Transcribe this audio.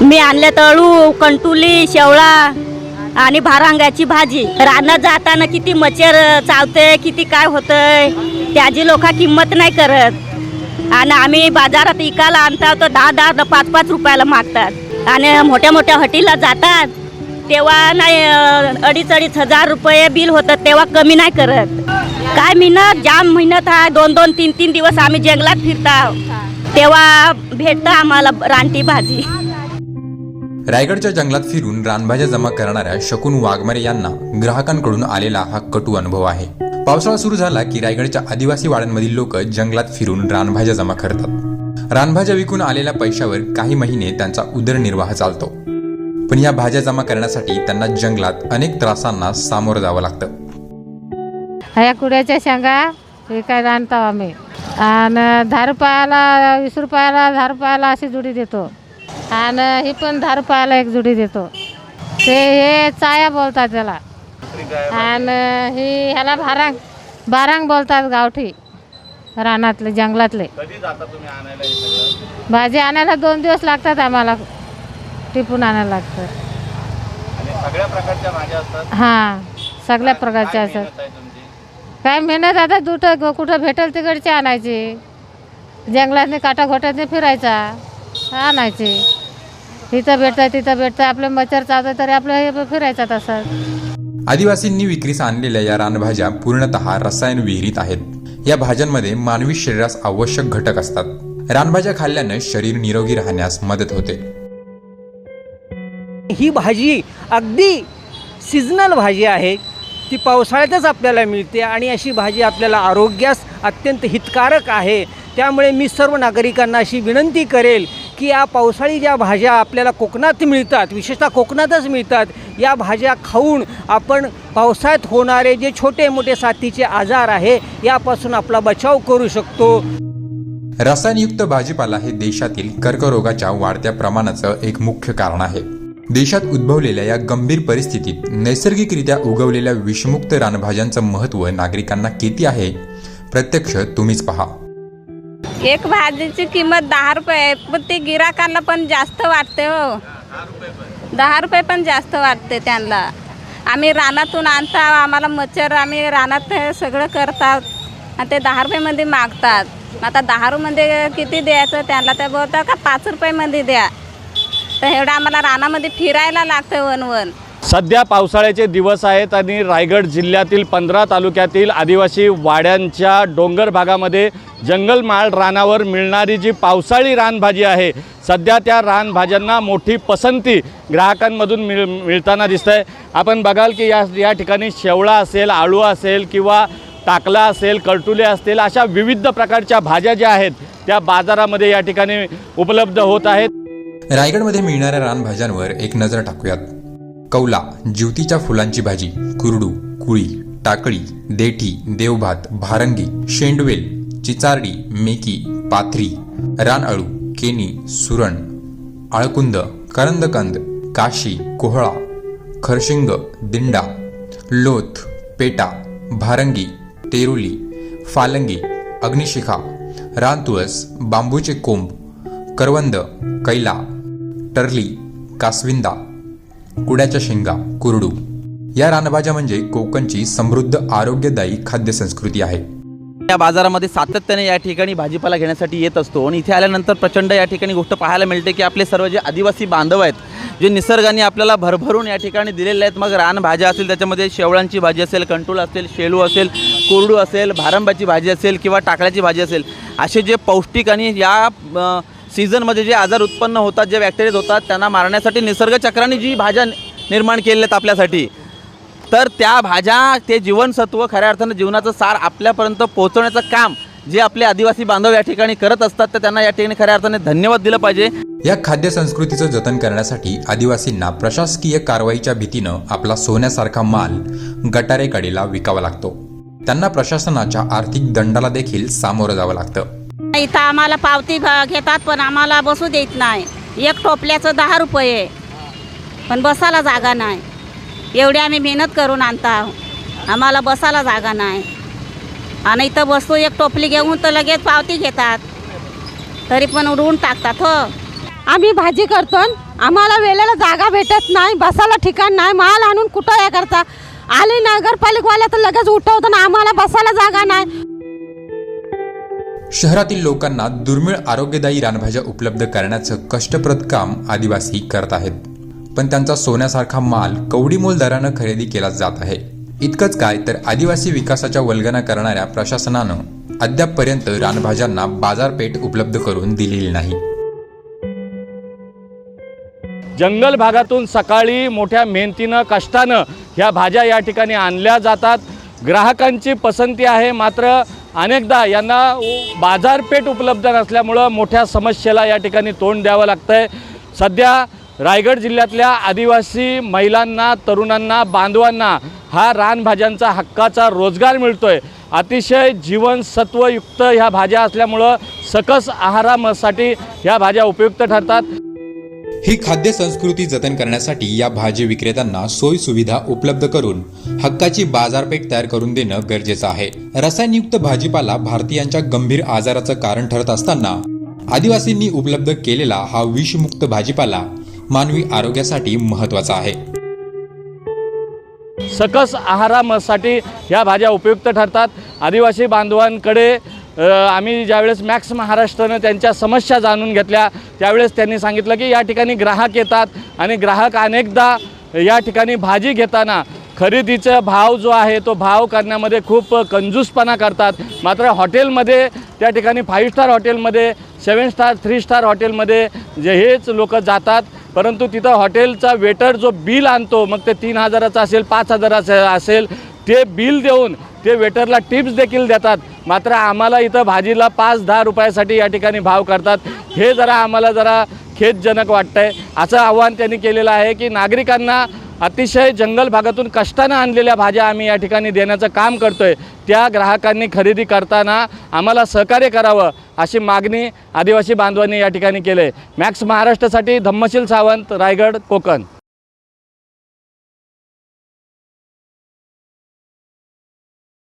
मी आणले तळू कंटुली शेवळा आणि भारांगाची भाजी. रानात जाताना किती मच्छर चावते किती काय होतंय त्याची लोक किंमत नाही करत. आणि आम्ही बाजारात इकायला आणता तर दहा दहा पाच पाच रुपयाला मागतात. आणि मोठ्या मोठ्या हॉटेलला जातात. तेव्हा नाही अडीच अडीच हजार रुपये बिल होतं तेव्हा कमी नाही करत. काय मेहनत जाम मेहनत आहे. दोन दोन तीन तीन दिवस आम्ही जंगलात फिरता. तेव्हा भेटतं आम्हाला रानटी भाजी. रायगडच्या जंगलात फिरून रानभाज्या जमा करणाऱ्या शकून वाघमारे यांना ग्राहकांकडून आलेला हा कटू अनुभव आहे. पावसाळा सुरू झाला की रायगडच्या आदिवासी वाड्यांमधील लोक जंगलात फिरून रानभाज्या जमा करतात. रानभाज्या विकून आलेल्या पैशावर काही महिने त्यांचा उदरनिर्वाह चालतो. पण या भाज्या जमा करण्यासाठी त्यांना जंगलात अनेक त्रासांना सामोरं जावं लागतं. ह्या कुड्याच्या शेंगा विकायला आणतो आम्ही. आणि दहा रुपयाला वीस रुपयाला दहा रुपयाला अशी जुडी देतो. आणि ही पण दहा रुपयाला एक जुडी देतो. ते हे चाया बोलतात त्याला आणि ही ह्याला भारांग बारांग बोलतात गावठी रानातले जंगलातले. भाजी आणायला दोन दिवस लागतात आम्हाला. टिपून आणायला लागतं सगळ्या प्रकारच्या भाज्या असतात? हां सगळ्या प्रकारच्या असतात. काय मेहनत आता दुटं कुठं भेटेल तिकडचे आणायचे. जंगलातने काटा घोटातने फिरायचा आणायचे. तिथं भेटतं तिथं भेटतं आपलं मच्छर चावतं तरी आपलं हे फिरायचं तसं. आदिवासींनी विक्रीस आणलेल्या या रानभाज्या पूर्णतः रसायन विहिरीत आहेत. या भाज्यांमध्ये मानवी शरीरास आवश्यक घटक असतात. रानभाज्या खाल्ल्यानं शरीर निरोगी राहण्यास मदत होते. ही भाजी अगदी सिजनल भाजी आहे. ती पावसाळ्यातच आपल्याला मिळते आणि अशी भाजी आपल्याला आरोग्यास अत्यंत हितकारक आहे. त्यामुळे मी सर्व नागरिकांना अशी विनंती करेल की या पावसाळी ज्या भाज्या आपल्याला कोकणात मिळतात विशेषतः कोकणातच मिळतात या भाज्या खाऊन आपण पावसाळ्यात होणारे जे छोटे मोठे साथीचे आजार आहे यापासून आपला बचाव करू शकतो. रसायनयुक्त भाजीपाला हे देशातील कर्करोगाच्या वाढत्या प्रमाणाचं एक मुख्य कारण आहे. देशात उद्भवलेल्या या गंभीर परिस्थितीत नैसर्गिकरित्या उगवलेल्या विषमुक्त रानभाज्यांचं महत्त्व नागरिकांना किती आहे? प्रत्यक्ष तुम्हीच पहा. एक भाजीची किंमत दहा रुपये आहे पण ते गिराकाला पण जास्त वाटते हो. दहा रुपये पण जास्त वाटते त्यांना. आम्ही रानातून आणता आम्हाला मच्छर आम्ही रानात हे सगळं करतात. आणि ते दहा रुपयेमध्ये मागतात. आता दहा रुपये किती द्यायचं त्यांना ते बोलतात का पाच रुपयेमध्ये द्या. तर एवढं आम्हाला रानामध्ये फिरायला लागतं वन वन. सध्या पावसाळ्याचे दिवस आहेत आणि रायगड जिल्ह्यातील पंधरा तालुक्यातील आदिवासी वाड्यांच्या डोंगर भागामध्ये जंगलमाळ रानावर मिळणारी जी पावसाळी रानभाजी आहे सध्या त्या रानभाज्यांना मोठी पसंती ग्राहकांमधून मिळ मिळताना दिसत आहे आपण बघाल की या या ठिकाणी शेवळा असेल आळू असेल किंवा टाकला असेल कळटुले असतील अशा विविध प्रकारच्या भाज्या ज्या आहेत त्या बाजारामध्ये या ठिकाणी उपलब्ध होत आहेत. रायगडमध्ये मिळणाऱ्या रानभाज्यांवर एक नजर टाकूयात. कौला ज्योतीच्या फुलांची भाजी कुरडू कुळी टाकळी देठी देवभात भारंगी शेंडवेल चिचारडी मेकी पाथरी रानअळू केनी सुरण आळकुंद करंदकंद काशी कोहळा खरशिंग दिंडा लोथ पेटा भारंगी तेरुली फालंगी अग्निशिखा रानतुळस बांबूचे कोंब करवंद कैला टर्ली कासविंदा कुड्याच्या शेंगा कुरडू. या रानभाज्या म्हणजे कोकणची समृद्ध आरोग्यदायी खाद्य संस्कृती आहे. या बाजारामध्ये सातत्याने या ठिकाणी भाजीपाला घेण्यासाठी येत असतो आणि इथे आल्यानंतर प्रचंड या ठिकाणी गोष्ट पाहायला मिळते की आपले सर्व जे आदिवासी बांधव आहेत जे निसर्गाने आपल्याला भरभरून या ठिकाणी दिलेले आहेत मग रानभाज्या असेल त्याच्यामध्ये शेवळांची भाजी असेल कंटूळ असेल शेलू असेल कोरडू असेल भारंबाची भाजी असेल किंवा टाकळ्याची भाजी असेल असे जे पौष्टिक आणि या सीझनमध्ये जे आजार उत्पन्न होतात जे बॅक्टेरियाज होतात त्यांना मारण्यासाठी निसर्ग चक्राने जी भाज्या निर्माण केलेल्या आहेत आपल्यासाठी तर त्या भाज्या ते जीवनसत्व खऱ्या अर्थानं जीवनाचं सार आपल्यापर्यंत पोहोचवण्याचं काम जे आपले आदिवासी बांधव या ठिकाणी करत असतात तर त्यांना या ठिकाणी खऱ्या अर्थाने धन्यवाद दिलं पाहिजे. या खाद्य संस्कृतीचं जतन करण्यासाठी आदिवासींना प्रशासकीय कारवाईच्या भीतीनं आपला सोन्यासारखा माल गटारेकडेला विकावा लागतो. त्यांना प्रशासनाच्या आर्थिक दंडाला देखील सामोरं जावं लागतं. इथं आम्हाला पावती घेतात पण आम्हाला बसू देत नाही. एक टोपल्याचं दहा रुपये पण बसायला जागा नाही. एवढी आम्ही मेहनत करून आणता. आम्हाला बसायला जागा नाही. आणि इथं बसतो एक टोपली घेऊन तर लगेच पावती घेतात. तरी पण उडवून टाकतात हो. आम्ही भाजी करतो आम्हाला वेळेला जागा भेटत नाही बसायला ठिकाण नाही माल आणून कुठं या करता? आली नगरपालिकवाल्या तर लगेच उठवतो ना आम्हाला बसायला जागा नाही. शहरातील लोकांना दुर्मिळ आरोग्यदायी रानभाज्या उपलब्ध करण्याचं कष्टप्रद काम आदिवासी करत आहेत. पण त्यांचा सोन्यासारखा माल कवडीमोल दरानं खरेदी केला जात आहे. इतकंच काय तर आदिवासी विकासाच्या वल्गना करणाऱ्या प्रशासनानं अद्यापपर्यंत रानभाज्यांना बाजारपेठ उपलब्ध करून दिलेली नाही. जंगल भागातून सकाळी मोठ्या मेहनतीनं कष्टानं ह्या भाज्या या ठिकाणी आणल्या जातात. ग्राहकांची पसंती आहे. मात्र अनेकदा यांना बाजारपेठ उपलब्ध नसल्यामुळं मोठ्या समस्येला या ठिकाणी तोंड द्यावं लागतं आहे सध्या रायगड जिल्ह्यातल्या आदिवासी महिलांना तरुणांना बांधवांना हा रानभाज्यांचा हक्काचा रोजगार मिळतोय. अतिशय जीवनसत्वयुक्त ह्या भाज्या असल्यामुळं सकस आहारासाठी ह्या भाज्या उपयुक्त ठरतात. ही खाद्य संस्कृती जतन करण्यासाठी या भाजी विक्रेत्यांना सोयी सुविधा उपलब्ध करून हक्काची बाजारपेठ तयार करून देणं गरजेचं आहे. रसायनयुक्त भाजीपाला भारतीयांच्या गंभीर आजाराचं कारण ठरत असताना आदिवासींनी उपलब्ध केलेला हा विषमुक्त भाजीपाला मानवी आरोग्यासाठी महत्त्वाचा आहे. सकस आहारासाठी ह्या भाज्या उपयुक्त ठरतात. आदिवासी बांधवांकडे आम्ही ज्यावेळेस मॅक्स महाराष्ट्रानं त्यांच्या समस्या जाणून घेतल्या त्यावेळेस त्यांनी सांगितलं की या ठिकाणी ग्राहक येतात आणि ग्राहक अनेकदा या ठिकाणी भाजी घेताना खरेदीचा भाव जो आहे तो भाव करण्यामध्ये खूप कंजूसपणा करतात. मात्र हॉटेलमध्ये त्या ठिकाणी फाईव्ह स्टार हॉटेलमध्ये सेवन स्टार थ्री स्टार हॉटेलमध्ये जे हेच लोक जातात परंतु तिथं हॉटेलचा वेटर जो बिल आणतो मग ते तीन हजाराचं असेल पाच हजाराचं असेल ते बिल देऊन ते वेटरला टिप्स देखील देतात. मात्र आम्हाला इथं भाजीला पाच दहा रुपयासाठी या ठिकाणी भाव करतात. हे जरा आम्हाला जरा खेदजनक वाटतं आहे असं आव्हान त्यांनी केलेलं आहे की नागरिकांना अतिशय जंगल भागातून कष्टानं आणलेल्या भाज्या आम्ही या ठिकाणी देण्याचं काम करतो आहे त्या ग्राहकांनी खरेदी करताना आम्हाला सहकार्य करावं अशी मागणी आदिवासी बांधवांनी या ठिकाणी केली आहे मॅक्स महाराष्ट्रासाठी धम्मशील सावंत रायगड कोकण.